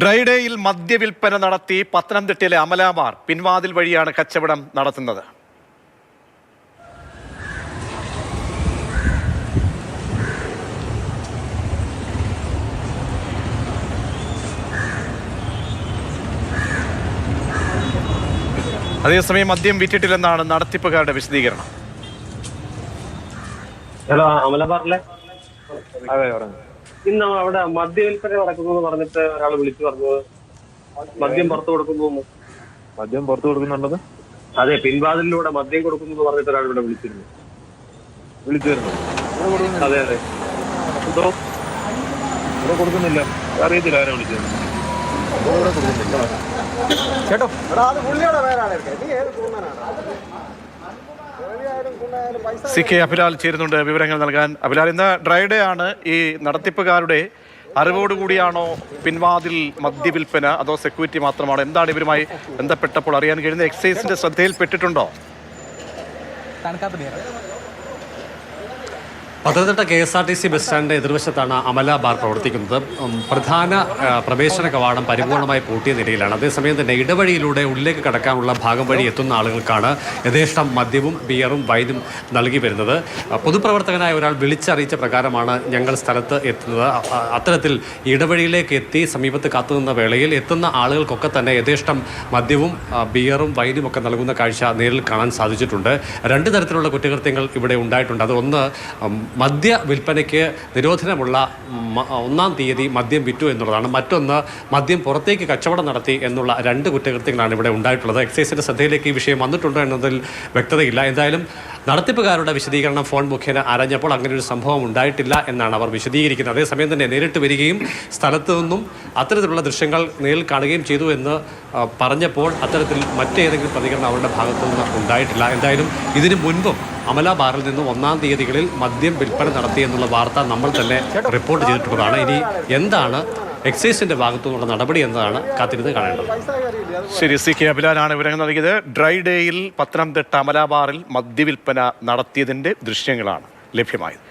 Dry ഡേയിൽ മദ്യവിൽപ്പന നടത്തി പത്തനംതിട്ടയിലെ അമലാമാർ പിൻവാതിൽ വഴിയാണ് കച്ചവടം നടത്തുന്നത്. അതേസമയം മദ്യം വിറ്റിട്ടില്ലെന്നാണ് നടത്തിപ്പുകാരുടെ വിശദീകരണം. ഹലോ അമലബാറിലെ അതെ പറഞ്ഞു. ഇന്ന് അവിടെ മദ്യവിൽപ്പന നടക്കുന്നു എന്ന് പറഞ്ഞിട്ട് ഒരാൾ വിളിച്ചു പറഞ്ഞത് മദ്യം പുറത്തു കൊടുക്കുന്നു മദ്യം പുറത്തു കൊടുക്കുന്നുണ്ടത്? അതെ പിൻവാതിലൂടെ മദ്യം കൊടുക്കുന്നു എന്ന് പറഞ്ഞിട്ട് ഒരാൾ ഇവിടെ വിളിച്ചിരുന്നു. വിളിച്ചു വരുന്നു അതെ അതെ. എന്തോ? ഇവിടെ കൊടുക്കുന്നില്ല. അറിയത്തില്ല ആരെ വിളിച്ചത്. ഏത് കൊടുക്കുന്നില്ല സി കെ അഭിലാൽ ചേരുന്നുണ്ട്. വിവരങ്ങൾ നൽകാൻ. അഭിലാൽ ഇന്ന് ഡ്രൈഡേ ആണ്. ഈ നടത്തിപ്പുകാരുടെ അറിവോടുകൂടിയാണോ പിൻവാതിൽ മദ്യവിൽപ്പന അതോ സെക്യൂരിറ്റി മാത്രമാണോ? എന്താണ് ഇവരുമായി ബന്ധപ്പെട്ടപ്പോൾ അറിയാൻ കഴിയുന്ന എക്സൈസിന്റെ ശ്രദ്ധയിൽപ്പെട്ടിട്ടുണ്ടോ Pathanamthitta K S R T C bus സ്റ്റാൻഡിന്റെ എതിർവശത്താണ് അമല ബാർ പ്രവർത്തിക്കുന്നത്. പ്രധാന പ്രവേശന കവാടം പരിപൂർണമായി പൂട്ടിയ നിലയിലാണ്. അതേസമയം തന്നെ ഇടവഴിയിലൂടെ ഉള്ളിലേക്ക് കടക്കാനുള്ള ഭാഗം വഴി എത്തുന്ന ആളുകൾക്കാണ് യഥേഷ്ടം മദ്യവും ബിയറും വൈനും നൽകി വരുന്നത്. പൊതുപ്രവർത്തകനായ ഒരാൾ വിളിച്ചറിയിച്ച പ്രകാരമാണ് ഞങ്ങൾ സ്ഥലത്ത് എത്തുന്നത്. അത്തരത്തിൽ ഇടവഴിയിലേക്ക് എത്തി സമീപത്ത് കാത്തുനിന്ന വേളയിൽ എത്തുന്ന ആളുകൾക്കൊക്കെ തന്നെ യഥേഷ്ടം മദ്യവും ബിയറും വൈനും ഒക്കെ നൽകുന്ന കാഴ്ച നേരിൽ കാണാൻ സാധിച്ചിട്ടുണ്ട്. രണ്ട് തരത്തിലുള്ള കുറ്റകൃത്യങ്ങൾ ഇവിടെ ഉണ്ടായിട്ടുണ്ട്. അത് ഒന്ന് മദ്യ വിൽപ്പനയ്ക്ക് നിരോധനമുള്ള ഒന്നാം തീയതി മദ്യം വിറ്റു എന്നുള്ളതാണ്. മറ്റൊന്ന് മദ്യം പുറത്തേക്ക് കച്ചവടം നടത്തി എന്നുള്ള രണ്ട് കുറ്റകൃത്യങ്ങളാണ് ഇവിടെ ഉണ്ടായിട്ടുള്ളത്. എക്സൈസിന്റെ ശ്രദ്ധയിലേക്ക് ഈ വിഷയം വന്നിട്ടുണ്ടോ എന്നതിൽ വ്യക്തതയില്ല. എന്തായാലും നടത്തിപ്പുകാരുടെ വിശദീകരണം ഫോൺ മുഖേന അറിഞ്ഞപ്പോൾ അങ്ങനെ ഒരു സംഭവം ഉണ്ടായിട്ടില്ല എന്നാണ് അവർ വിശദീകരിക്കുന്നത്. അതേസമയം തന്നെ നേരിട്ട് വരികയും സ്ഥലത്തു നിന്നും അത്തരത്തിലുള്ള ദൃശ്യങ്ങൾ നേരിൽ കാണുകയും ചെയ്തു എന്ന് പറഞ്ഞപ്പോൾ അത്തരത്തിൽ മറ്റേതെങ്കിലും പ്രതികരണം അവരുടെ ഭാഗത്തു നിന്ന് ഉണ്ടായിട്ടില്ല. എന്തായാലും ഇതിനു മുൻപും അമല ബാറിൽ നിന്നും ഒന്നാം തീയതികളിൽ മദ്യം വിൽപ്പന നടത്തി എന്നുള്ള വാർത്ത നമ്മൾ തന്നെ റിപ്പോർട്ട് ചെയ്തിട്ടുള്ളതാണ്. ഇനി എന്താണ് എക്സൈസിന്റെ ഭാഗത്തു നിന്നുള്ള നടപടി എന്നതാണ് കാത്തിരുന്ന് കാണേണ്ടത്. ശരി സി കെ അബിലാനാണ് വിവരങ്ങൾ നൽകിയത്. ഡ്രൈ ഡേയിൽ പത്തനംതിട്ട അമലാബാറിൽ മദ്യവിൽപ്പന നടത്തിയതിന്റെ ദൃശ്യങ്ങളാണ് ലഭ്യമായത്.